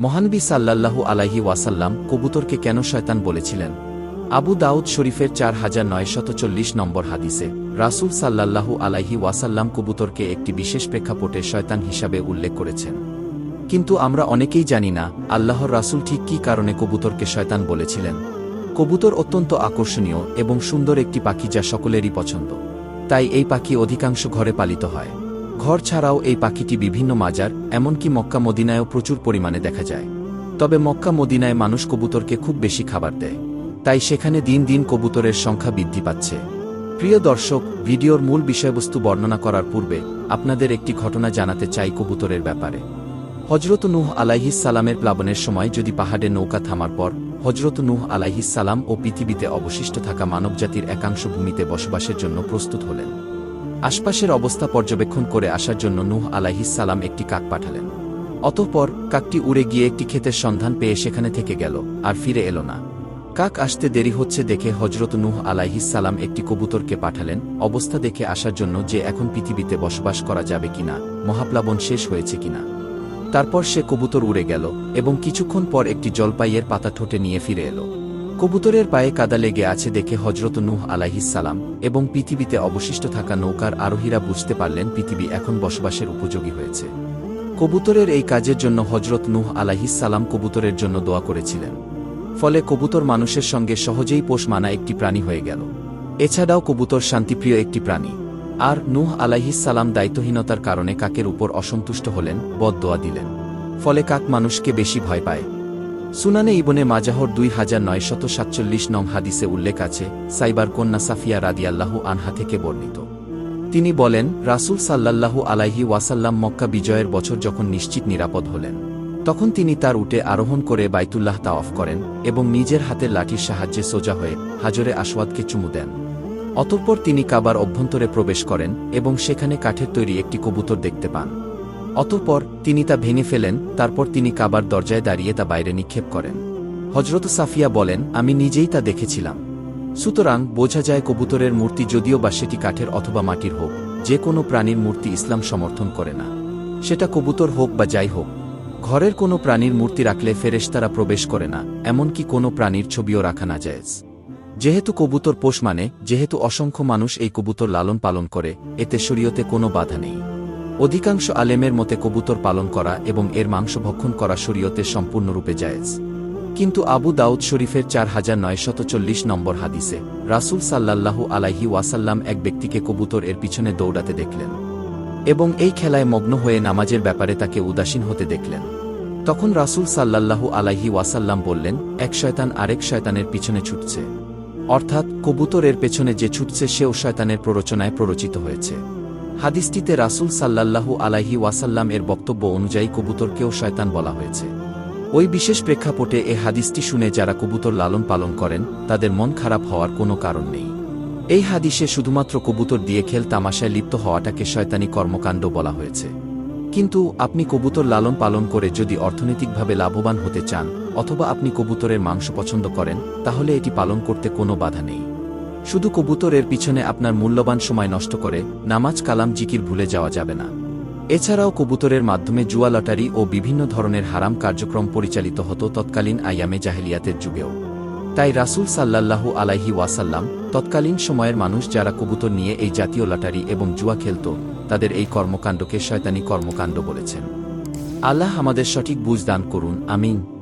মহানবী সাল্লাল্লাহু আলাইহি ওয়াসাল্লাম কবুতরকে কেন শয়তান বলেছিলেন? আবু দাউদ শরীফের চার হাজার নয়শত চল্লিশ নম্বর হাদিসে, রাসূল সাল্লাল্লাহু আলাইহি ওয়াসাল্লাম কবুতরকে একটি বিশেষ প্রেক্ষাপটে শয়তান হিসাবে উল্লেখ করেছেন। কিন্তু আমরা অনেকেই জানি না আল্লাহর রাসূল ঠিক কী কারণে কবুতরকে শয়তান বলেছিলেন। কবুতর অত্যন্ত আকর্ষণীয় এবং সুন্দর একটি পাখি যা সকলেরই পছন্দ। তাই এই পাখি অধিকাংশ ঘরে পালিত হয়। ঘর ছাড়াও এই পাখিটি বিভিন্ন মাজার, এমনকি মক্কা মদিনায়ও প্রচুর পরিমাণে দেখা যায়। তবে মক্কা মদিনায় মানুষ কবুতরকে খুব বেশি খাবার দেয়। তাই সেখানে দিন দিন কবুতরের সংখ্যা বৃদ্ধি পাচ্ছে। প্রিয় দর্শক, ভিডিওর মূল বিষয়বস্তু বর্ণনা করার পূর্বে আপনাদের একটি ঘটনা জানাতে চাই কবুতরের ব্যাপারে। হজরত নূহ আলাইহিস সালামের প্লাবনের সময় যদি পাহাড়ে নৌকা থামার পর হজরত নূহ আলাইহিস সালাম ও পৃথিবীতে অবশিষ্ট থাকা মানবজাতির একাংশ ভূমিতে বসবাসের জন্য প্রস্তুত হলেন। আশপাশের অবস্থা পর্যবেক্ষণ করে আসার জন্য নুহ সালাম একটি কাক পাঠালেন। অতঃপর কাকটি উড়ে গিয়ে একটি ক্ষেতের সন্ধান পেয়ে সেখানে থেকে গেল, আর ফিরে এলো না। কাক আসতে দেরি হচ্ছে দেখে হজরত নুহ সালাম একটি কবুতরকে পাঠালেন। অবস্থা দেখে আসার জন্য যে এখন পৃথিবীতে বসবাস করা যাবে কিনা, মহাপ্লাবন শেষ হয়েছে কিনা। তারপর সে কবুতর উড়ে গেল এবং কিছুক্ষণ পর একটি জলপাইয়ের পাতা ঠোঁটে নিয়ে ফিরে এলো। কবুতরের পায়ে কাদা লেগে আছে দেখে হজরত নূহ আলাইহিসালাম এবং পৃথিবীতে অবশিষ্ট থাকা নৌকার আরোহীরা বুঝতে পারলেন পৃথিবী এখন বসবাসের উপযোগী হয়েছে। কবুতরের এই কাজের জন্য হজরত নূহ আলাইহিসালাম কবুতরের জন্য দোয়া করেছিলেন। ফলে কবুতর মানুষের সঙ্গে সহজেই পোষ মানা একটি প্রাণী হয়ে গেল। এছাড়াও কবুতর শান্তিপ্রিয় একটি প্রাণী। আর নূহ আলাইহিসালাম দায়িত্বহীনতার কারণে কাকের উপর অসন্তুষ্ট হলেন বদদোয়া দিলেন। ফলে কাক মানুষকে বেশি ভয় পায়। সুনানে ইবনে মাজাহর দুই হাজার নয়শত সাতচল্লিশ নং হাদিসে উল্লেখ আছে, সাইবার কন্যা সাফিয়া রাদিয়াল্লাহু আনহা থেকে বর্ণিত। তিনি বলেন, রাসূল সাল্লাল্লাহু আলাইহি ওয়াসাল্লাম মক্কা বিজয়ের বছর যখন নিশ্চিত নিরাপদ হলেন, তখন তিনি তার উটে আরোহণ করে বাইতুল্লাহ তাওয়াফ করেন এবং নিজের হাতের লাঠির সাহায্যে সোজা হয়ে হাজরে আসওয়াদকে চুমু দেন। অতঃপর তিনি কাবার অভ্যন্তরে প্রবেশ করেন এবং সেখানে কাঠের তৈরি একটি কবুতর দেখতে পান। অতঃপর তিনি তা ভেঙে ফেলেন, তারপর তিনি কাবার দরজায় দাঁড়িয়ে তা বাইরে নিক্ষেপ করেন। হজরত সাফিয়া বলেন, আমি নিজেই তা দেখেছিলাম। সুতরাং বোঝা যায় কবুতরের মূর্তি যদিও বা সেটি কাঠের অথবা মাটির হোক, যে কোনো প্রাণীর মূর্তি ইসলাম সমর্থন করে না। সেটা কবুতর হোক বা যাই হোক, ঘরের কোনো প্রাণীর মূর্তি রাখলে ফেরেশতারা প্রবেশ করে না, এমনকি কোনো প্রাণীর ছবিও রাখা না যায় যেহেতু কবুতর পোষ মানে যেহেতু অসংখ্য মানুষ এই কবুতর লালন পালন করে, এতে শরীয়তে কোনো বাধা নেই। অধিকাংশ আলেমের মতে কবুতর পালন করা এবং এর মাংস ভক্ষণ করা শরীয়তে সম্পূর্ণরূপে জায়েজ। কিন্তু আবু দাউদ শরীফের চার হাজার নয়শত চল্লিশ নম্বর হাদিসে রাসূল সাল্লাল্লাহু আলাইহি ওয়াসাল্লাম এক ব্যক্তিকে কবুতর এর পিছনে দৌড়াতে দেখলেন এবং এই খেলায় মগ্ন হয়ে নামাজের ব্যাপারে তাকে উদাসীন হতে দেখলেন। তখন রাসূল সাল্লাল্লাহু আলাইহি ওয়াসাল্লাম বললেন, এক শয়তান আরেক শয়তানের পিছনে ছুটছে। অর্থাৎ কবুতরের পেছনে যে ছুটছে সেও শয়তানের প্ররোচনায় প্ররোচিত হয়েছে। হাদিসটিতে রাসূল সাল্লাল্লাহু আলাইহি ওয়াসাল্লাম এর বক্তব্য অনুযায়ী কবুতরকেও শয়তান বলা হয়েছে। ওই বিশেষ প্রেক্ষাপটে এ হাদিসটি শুনে যারা কবুতর লালন পালন করেন, তাদের মন খারাপ হওয়ার কোনো কারণ নেই। এই হাদিসে শুধুমাত্র কবুতর দিয়ে খেল তামাশায় লিপ্ত হওয়াটাকে শয়তানি কর্মকাণ্ড বলা হয়েছে। কিন্তু আপনি কবুতর লালন পালন করে যদি অর্থনৈতিকভাবে লাভবান হতে চান, অথবা আপনি কবুতরের মাংস পছন্দ করেন, তাহলে এটি পালন করতে কোনো বাধা নেই। শুধু কবুতরের পিছনে আপনার মূল্যবান সময় নষ্ট করে নামাজ কালাম জিকির ভুলে যাওয়া যাবে না। এছাড়াও কবুতরের মাধ্যমে জুয়া লটারি ও বিভিন্ন ধরনের হারাম কার্যক্রম পরিচালিত হতো তৎকালীন আয়ামে জাহেলিয়াতের যুগেও। তাই রাসূল সাল্লাল্লাহু আলাইহি ওয়াসাল্লাম তৎকালীন সময়ের মানুষ যারা কবুতর নিয়ে এই জাতীয় লটারি এবং জুয়া খেলত, তাদের এই কর্মকাণ্ডকে শয়তানি কর্মকাণ্ড বলেছেন। আল্লাহ আমাদের সঠিক বুঝ দান করুন, আমিন।